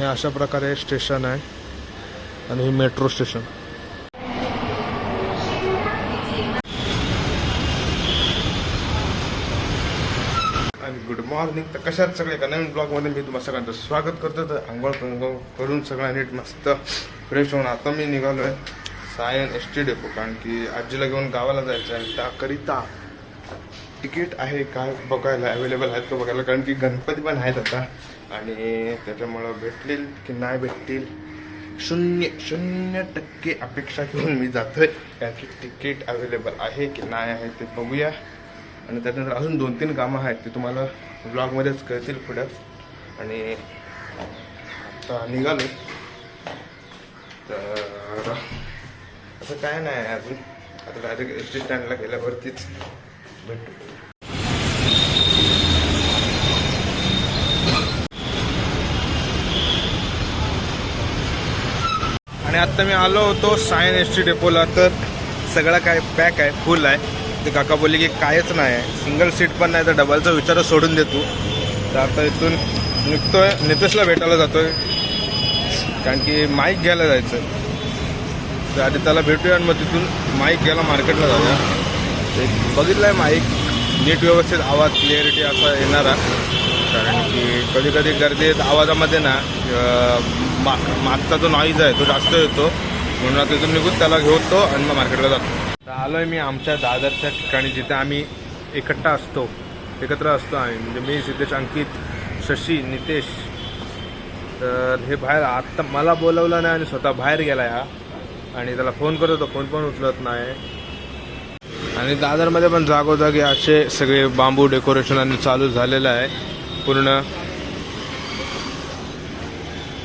हे अशा प्रकारे स्टेशन आहे आणि हे मेट्रो स्टेशन. आणि गुड मॉर्निंग तर कशात सगळे? एका नवीन ब्लॉगमध्ये मी तुम्हाला सगळ्यांचं स्वागत करतो. तर आंघोळ पंघोळ करून सगळ्या नीट मस्त फ्रेश होऊन आता मी निघालो आहे सायन एस टी डेपो कारण की आजीला घेऊन गावाला जायचं आहे. त्याकरिता तिकीट आहे काय बघायला अवेलेबल आहेत का बघायला? कारण की गणपती पण आहेत आता. आणि त्याच्यामुळं भेटतील की नाही भेटतील शून्य शून्य टक्के अपेक्षा घेऊन मी जातोय. कारण की तिकीट अवेलेबल आहे की नाही आहे ते बघूया. आणि त्याच्यानंतर अजून दोन तीन कामं आहेत ते तुम्हाला ब्लॉगमध्येच कळतील पुढं. आणि आता निघालो तर असं काय नाही आहे अजून. आता डायरेक्ट एस टी स्टँडला गेल्यावरतीच भेटू. आणि आत्ता मी आलो होतो सायन एस टी डेपोला तर सगळं काय पॅक आहे फुल आहे. ते काका बोलले की कायच नाही आहे. सिंगल सीट पण नाही तर डबलचा विचार सोडून देतो तर आता इथून निघतोय नितेशला भेटायला जातोय. कारण की माईक घ्यायला जायचं तर आधी त्याला भेटूया आणि मग तिथून माईक घ्यायला मार्केटला जाऊया. ते बघितलं आहे माईक नीट व्यवस्थित आवाज क्लिअरिटी असा येणारा. कारण की कधी कधी गर्दीत आवाजामध्ये ना माग मागचा जो नॉईज आहे तो जास्त येतो. म्हणून आता तिथून निघून त्याला घेतो आणि मग मार्केटला जातो. तर आलो आहे मी आमच्या दादरच्या ठिकाणी जिथे आम्ही एकट्टा असतो. एकत्र असतो आम्ही. म्हणजे मी सिद्धेश अंकित शशी नितेश. तर हे बाहेर आत्ता मला बोलवलं नाही आणि स्वतः बाहेर गेला हा आणि त्याला फोन करत होतो. फोन पण उचलत नाही. आणि दादरमध्ये पण जागोजागी असे सगळे बांबू डेकोरेशन आणि चालू झालेलं आहे. पूर्ण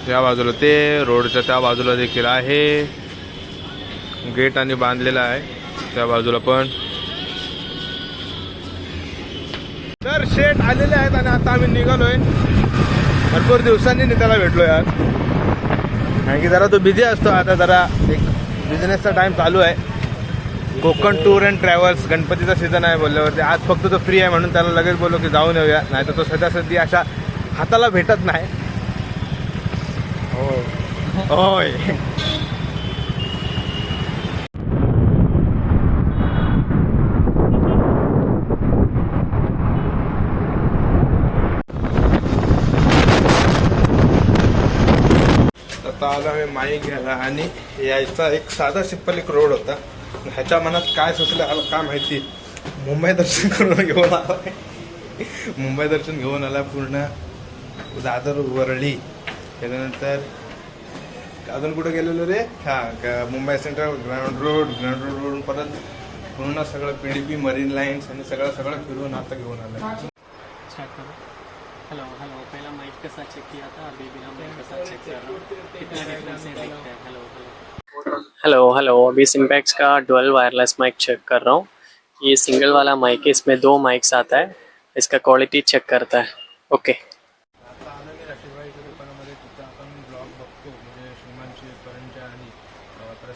त्या बाजूला ते रोडच्या त्या बाजूला देखील आहे. गेट आणि बांधलेला आहे. त्या बाजूला पण. तर शेट आलेले आहेत आणि आता आम्ही निघालोय. भरपूर दिवसांनी त्याला भेटलोय आज. कारण की जरा तो बिझी असतो. आता जरा एक बिझनेसचा टाइम चालू आहे. कोकण टूर अँड ट्रॅव्हल्स गणपतीचा सीझन आहे बोलल्यावरती. आज फक्त तो फ्री आहे म्हणून त्याला लगेच बोललो की जाऊन येऊया. नाही तर तो सध्या सध्या अशा हाताला भेटत नाही. हो होय. आता आलो आम्ही माई घ्यायला आणि यायचा एक साधा सिंपल एक रोड होता. ह्याच्या मनात काय सुचलं आलं काय माहिती? मुंबई दर्शन करून घेऊन आला मुंबई दर्शन घेऊन आला पूर्ण दादर वरळी. त्याच्यानंतर अजून कुठे गेलेलो रे? हा Mumbai central ground road ground road वरून परत पूर्ण सगळं पीडीपी मरीन लाईन्स आणि सगळं सगळं फिरून आता घेऊन आलं हेलो हेलो पहला माइक के साथ चेक किया था अभी बिना माइक के साथ चेक कर रहा हूँ? कितना डिफरेंस है देखते हैं. हेलो हेलो हेलो हेलो अभी सिम्पैक्स का डुअल वायरलेस माइक चेक कर रहा हूँ. ये सिंगल वाला माइक है इसमें दो माइक्स आता है. इसका क्वालिटी चेक करता है. ओके बघतो. म्हणजे श्रीमानचे करणचे आणि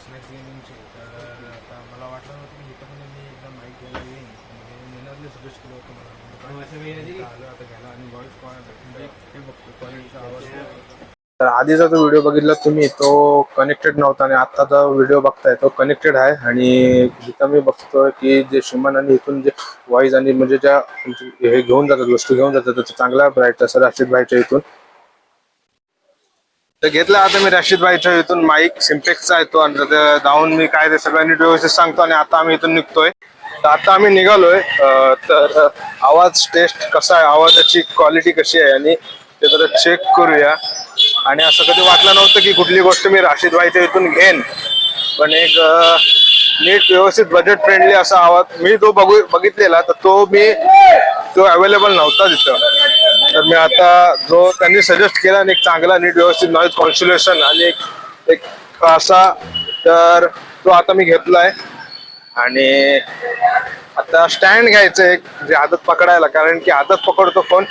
स्नॅक्स गेमिंगचे तर आता मला वाटलं नव्हतं की इथं पण मी एकदा माईक घ्यायला येईन. म्हणजे मेनरने सजेस्ट केलं होतं मला. दुकानात आलो आता घ्यायला आणि व्हॉइस म्हणजे हे बघतो. क्वालिटीचा आवाज तर आधीचा जो व्हिडिओ बघितला तुम्ही तो कनेक्टेड नव्हता आणि आत्ताचा व्हिडिओ बघताय तो कनेक्टेड आहे. आणि जिथं मी बघतोय की जे श्रीमान आणि इथून जे व्हॉइस आणि म्हणजे ज्या म्हणजे हे घेऊन जातात वस्तू घेऊन जातात त्याचा चांगला ब्राईट तसं राशीद भाईच्या इथून. तर घेतला आता मी राशीद भाईच्या इथून माईक सिम्पेक्सचा येतो आणि जाऊन मी काय ते सगळं नीट व्यवस्थित सांगतो आणि आता आम्ही इथून निघतोय. तर आता आम्ही निघालोय तर आवाज टेस्ट कसा आहे आवाजाची क्वालिटी कशी आहे आणि ते जरा चेक करूया. आणि असं कधी वाटलं नव्हतं की कुठली गोष्ट मी राशीद भाईच्या इथून घेईन पण एक नीट व्यवस्थित बजेट फ्रेंडली असा आवाज मी तो बघू बघितलेला तर तो मी तो अवेलेबल नव्हता तिथं. तर मी आता जो त्यांनी सजेस्ट केला आणि एक चांगला नीट व्यवस्थित नॉईज कॉन्सुलेशन आणि एक एक असा तर तो आता मी घेतलाय. आणि आता स्टँड घ्यायचं एक जे आदत पकडायला कारण की आदत पकडतो फोन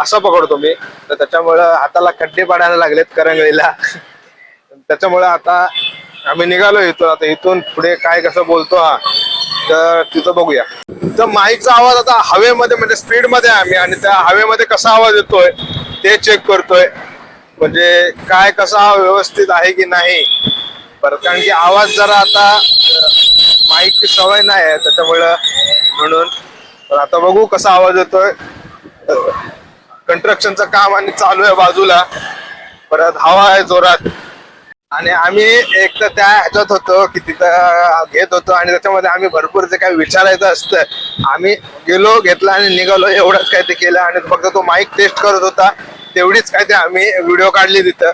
असा पकडतो मी. तर त्याच्यामुळं हाताला खड्डे पाडायला लागलेत करंगळीला. त्याच्यामुळे आता आम्ही निघालो इथून. आता इथून पुढे काय कसं बोलतो हा तर तिथं बघूया. तर माईकचा आवाज आता हवेमध्ये म्हणजे स्पीडमध्ये आम्ही. आणि त्या हवेमध्ये कसा आवाज येतोय ते चेक करतोय. म्हणजे काय कसा व्यवस्थित आहे की नाही. परत कारण की आवाज जरा आता माईक सवय नाही आहे त्याच्यामुळं म्हणून. तर आता बघू कसा आवाज येतोय. कंस्ट्रक्शनचं काम आणि चालू आहे बाजूला. परत हवा आहे जोरात. आणि आम्ही एक तर त्या ह्याच्यात होतो की तिथं घेत होतो आणि त्याच्यामध्ये आम्ही भरपूर जे काही विचारायचं असतं आम्ही गेलो घेतला आणि निघालो एवढंच काय ते केलं आणि फक्त तो माईक टेस्ट करत होता तेवढीच काय ते आम्ही व्हिडिओ काढली तिथं.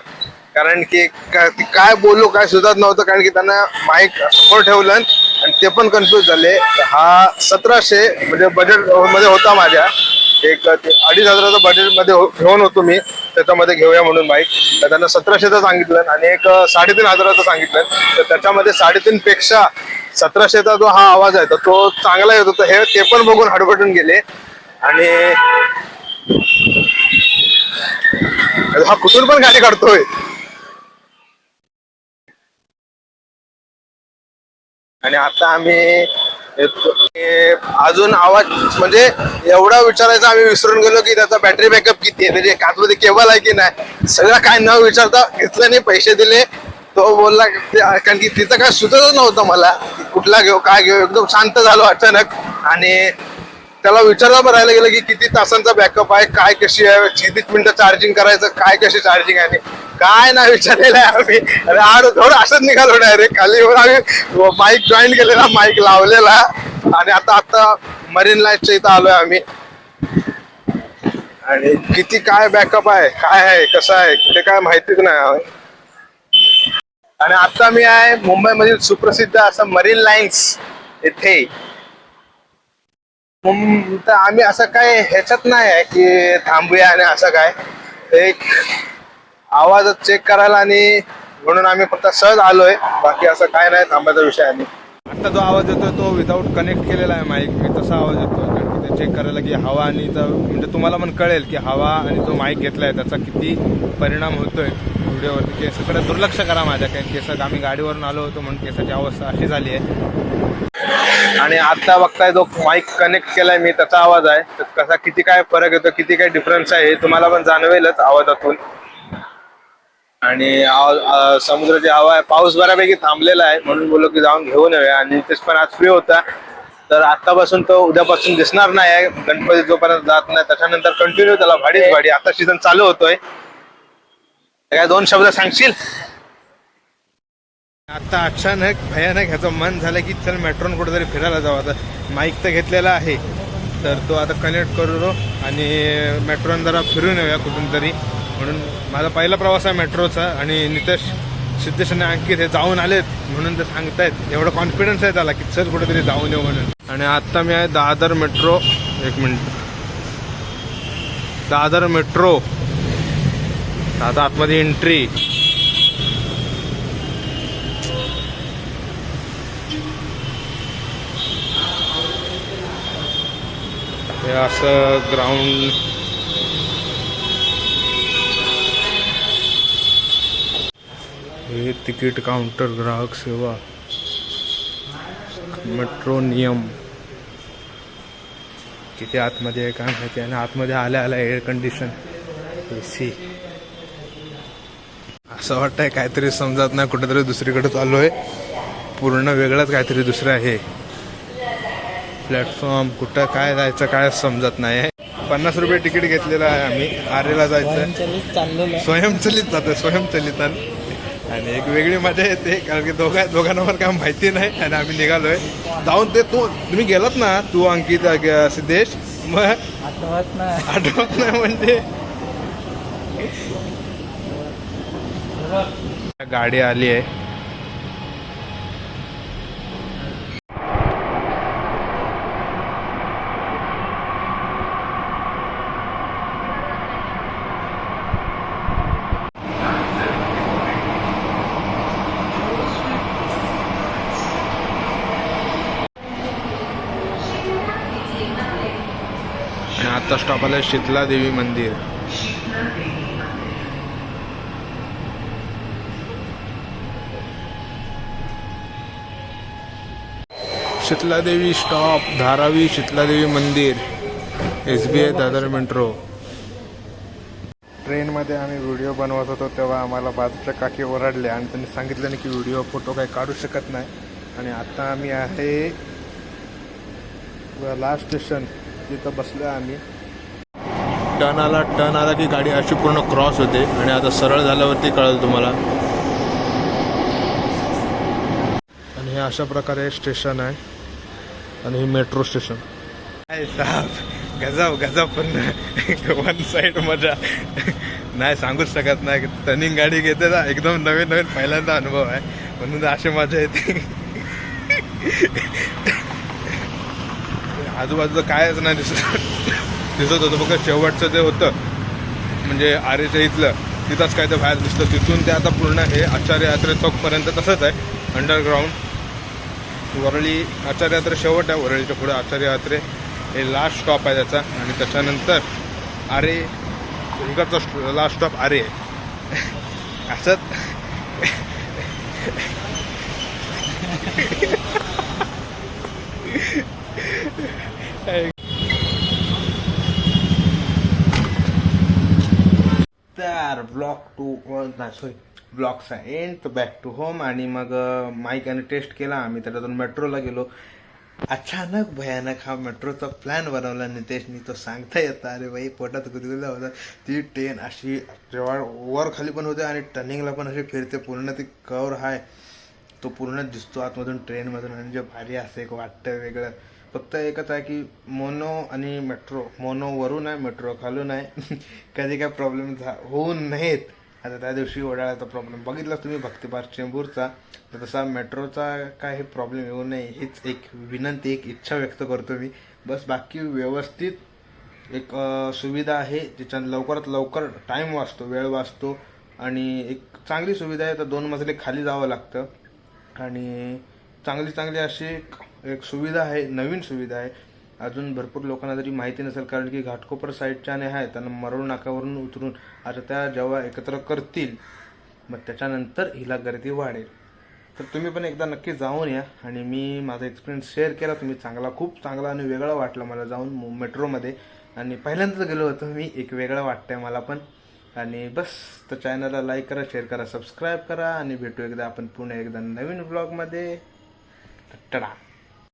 कारण की की काय बोलू काय सुचत नव्हतं कारण की त्यांना माईक समोर ठेवलं आणि ते पण कन्फ्युज झाले. हा सतराशे म्हणजे बजेटमध्ये होता माझ्या. एक अडीच हजाराचं बजेटमध्ये हो- घेऊन होतो मी. त्याच्यामध्ये घेऊया म्हणून बाईक तर त्यांना सतराशेचं सांगितलं आणि एक साडेतीन हजाराचं सांगितलं. तर त्याच्यामध्ये साडेतीन पेक्षा सतराशेचा जो हा आवाज आहे तर तो चांगला येत होता. हे ते पण बघून हडबडून गेले. आणि हा कुठून पण गाडी काढतोय. आणि आता आम्ही अजून आवाज म्हणजे एवढा विचारायचा आम्ही विसरून गेलो की त्याचा बॅटरी बॅकअप किती आहे? त्याचे काचमध्ये केबल आहे की नाही? सगळं काय न विचारता घेतल्याने पैसे दिले. तो बोलला कारण की तिथं काय सुचतच नव्हतं मला. कुठला घेऊ काय घेऊ? एकदम शांत झालो अचानक. आणि त्याला विचारला बघायला गेलं की किती तासांचा बॅकअप आहे काय कशी आहे? किती मिनिटं चार्जिंग करायचं काय कशी चार्जिंग आहे? काय नाही विचारलेलं आहे आम्ही. अरे आड थोडं असंच निघालो डायरेक्ट खाली येऊन आम्ही माईक जॉईन केलेला माईक लावलेला. आणि आता आता मरीन लाईफच्या इथं आलोय आम्ही. आणि किती काय बॅकअप आहे? काय आहे? कसं आहे? ते काय माहितीच नाही आणि आता मी आहे मुंबईमधील सुप्रसिद्ध असं मरीन लाईन्स येथे तर आम्ही असं काय ह्याच्यात नाही आहे की थांबूया आणि असं काय. एक आवाज चेक करायला आणि म्हणून आम्ही फक्त सहज आलोय. बाकी असं काय नाही थांबायचा विषय आणि आता जो आवाज येतोय तो विदाऊट कनेक्ट केलेला आहे माईक मी तसा आवाज येतो कारण की ते चेक करायला की हवा आणि म्हणजे तुम्हाला पण कळेल की हवा आणि जो माईक घेतलाय त्याचा किती परिणाम होतोय. व्हिडिओवरती केसाकडे दुर्लक्ष करा माझ्या काही केस आम्ही गाडीवरून आलो होतो म्हणून केसाची अवस्था अशी झाली आहे. आणि आता बघताय जो माईक कनेक्ट केलाय मी त्याचा आवाज आहे. तर कसा किती काय फरक येतो किती काय डिफरन्स आहे हे तुम्हाला पण जाणवेलच आवाजातून. आणि समुद्राची हवा आहे. पाऊस बऱ्यापैकी थांबलेला आहे. म्हणून बोललो की जाऊन घेऊन येऊया. आणि तेच पण आज फ्री होता. तर आतापासून तो उद्यापासून दिसणार नाही आहे. गणपती जोपर्यंत जात नाही त्याच्यानंतर कंटिन्यू त्याला भाडीच भाडी. आता सीझन चालू होतोय. काय दोन शब्द सांगशील? आता अचानक भयानक ह्याचं मन झालं की चल मेट्रोन कुठेतरी फिरायला जाऊ. आता माईक तर घेतलेला आहे. तर तो आता कनेक्ट करू आणि मेट्रोन जरा फिरून येऊया कुठून तरी. म्हणून माझा पहिला प्रवास आहे मेट्रोचा आणि नितेश सिद्धेश आणि अंकित हे जाऊन आलेत म्हणून ते सांगतायत. एवढं कॉन्फिडन्स आहे त्याला की सर कुठेतरी जाऊन येऊ म्हणून. आणि आता मी आहे दादर मेट्रो. एक मिनिट. दादर मेट्रो. आता आतमध्ये एंट्री हे असं ग्राउंड हे तिकीट काउंटर ग्राहक सेवा मेट्रो नियम. किती आतमध्ये आहे काय माहिती आणि आतमध्ये आल्या आल्या एअर कंडिशन ए सी असं वाटतंय काहीतरी समजत नाही कुठेतरी दुसरीकडे चालू आहे. पूर्ण वेगळंच काहीतरी दुसरं आहे. प्लॅटफॉर्म कुठं काय जायचं काय समजत नाही आहे. पन्नास रुपये तिकीट घेतलेलं आहे आम्ही. आरेला जायचं. स्वयंचलित जातं स्वयंचलित आणि एक वेगळी मजा येते कारण की दोघा दोघांना पण काय माहिती नाही आणि आम्ही निघालोय. जाऊन ते तू तुम्ही गेलात ना तू अंकित सिद्धेश? मग आठवत नाही. आठवत नाही म्हणजे? गाडी आली आहे आणि आता स्टॉप आला शीतला देवी मंदिर. शीतलादेवी स्टॉप धारावी शीतलादेवी मंदिर S B I Dadar metro. ट्रेनमध्ये आम्ही व्हिडिओ बनवत होतो तेव्हा आम्हाला बाजूच्या काकी ओरडले आणि त्यांनी सांगितलं नाही की व्हिडिओ फोटो काही काढू शकत नाही. आणि आता आम्ही आहे लास्ट स्टेशन तिथं बसलो आम्ही. टर्न आला टर्न आला की गाडी अशी पूर्ण क्रॉस होते. आणि आता सरळ झाल्यावरती कळेल तुम्हाला. आणि हे अशा प्रकारे स्टेशन आहे. आणि हे मेट्रो स्टेशन. काय साहेब गजब गजब पण वन साईड मजा. नाही सांगूच शकत नाही टर्निंग गाडी घेते ना एकदम नवीन नवीन पहिल्यांदा अनुभव आहे. म्हणून अशी मजा येते. आजूबाजूचं कायच नाही दिसत. दिसत होतं. फक्त शेवटचं जे होतं म्हणजे आरेच्या इथलं तिथंच काय ते बाहेर दिसतं. तिथून ते आता पूर्ण हे आचार्य यात्रे चौकपर्यंत तसंच आहे. अंडरग्राऊंड वरळी आचार्य यात्रे शेवट आहे. वरळीच्या पुढे आचार्य यात्रे हे लास्ट स्टॉप आहे त्याचा. आणि त्याच्यानंतर आरे इकडचा लास्ट स्टॉप आरे. आहे असंच तर ब्लॉक टू नाही सॉरी ब्लॉकचा एंड बॅक टू होम आणि मग माईक आणि टेस्ट केला आम्ही त्याच्यातून मेट्रोला गेलो. अचानक भयानक हा मेट्रोचा प्लॅन बनवला नितेशनी तो सांगता येतं अरे बाई पोटात गुदगुला होता. ती ट्रेन अशी जेव्हा वर खाली पण होते आणि टर्निंगला पण अशी फिरते पूर्ण ती कवर आहे तो पूर्ण दिसतो आतमधून ट्रेनमधून आणि जे भारी असं एक वाटतं वेगळं. फक्त एकच आहे की मोनो आणि मेट्रो मोनो वरून आहे मेट्रो खालून आहे. कधी काय प्रॉब्लेम होऊ नयेत आता त्या दिवशी वडाळ्याचा प्रॉब्लेम बघितला तुम्ही भक्तिपार चेंबूरचा? तर तसा मेट्रोचा काय हे प्रॉब्लेम येऊ नये हीच एक विनंती एक इच्छा व्यक्त करतो मी. बस बाकी व्यवस्थित एक सुविधा आहे ज्याच्यात लवकरात लवकर टाईम वाचतो वेळ वाचतो. आणि एक चांगली सुविधा आहे तर दोन मजले खाली जावं लागतं. आणि चांगली चांगली अशी एक सुविधा आहे नवीन सुविधा आहे. अजून भरपूर लोकांना जरी माहिती नसेल कारण की घाटकोपर साईडच्या आणि आहे त्यांना मरोळ नाकावरून उतरून आता त्या जेव्हा एकत्र करतील मग त्याच्यानंतर हिला गर्दी वाढेल. तर तुम्ही पण एकदा नक्की जाऊन या आणि मी माझा एक्सपिरियन्स शेअर केला. तुम्ही चांगला खूप चांगला आणि वेगळा वाटला मला जाऊन मेट्रोमध्ये आणि पहिल्यांदाच गेलो होतो मी एक वेगळं वाटतंय मला पण. आणि बस तर चॅनलला लाईक करा शेअर करा सबस्क्राईब करा आणि भेटू एकदा आपण पुन्हा एकदा नवीन ब्लॉगमध्ये टडा